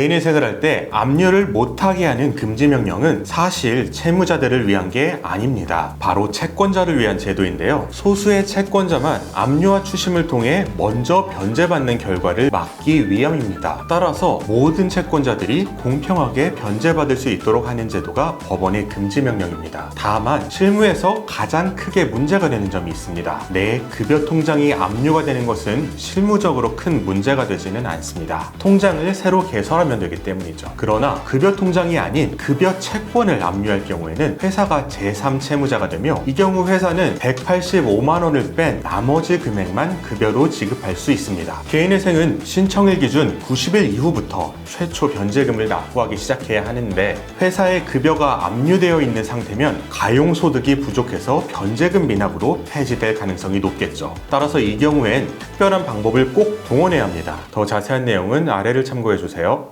개인회생을 할때 압류를 못하게 하는 금지 명령은 사실 채무자들을 위한 게 아닙니다. 바로 채권자를 위한 제도인데요. 소수의 채권자만 압류와 추심을 통해 먼저 변제받는 결과를 막기 위함입니다. 따라서 모든 채권자들이 공평하게 변제받을 수 있도록 하는 제도가 법원의 금지 명령입니다. 다만 실무에서 가장 크게 문제가 되는 점이 있습니다. 내 급여 통장이 압류가 되는 것은 실무적으로 큰 문제가 되지는 않습니다. 통장을 새로 개설 하면 되기 때문이죠. 그러나 급여 통장이 아닌 급여 채권을 압류할 경우에는 회사가 제3채무자가 되며 이 경우 회사는 185만 원을 뺀 나머지 금액만 급여로 지급할 수 있습니다. 개인회생은 신청일 기준 90일 이후부터 최초 변제금을 납부하기 시작해야 하는데 회사의 급여가 압류되어 있는 상태면 가용소득이 부족해서 변제금 미납으로 폐지될 가능성이 높겠죠. 따라서 이 경우엔 특별한 방법을 꼭 동원해야 합니다. 더 자세한 내용은 아래를 참고해 주세요.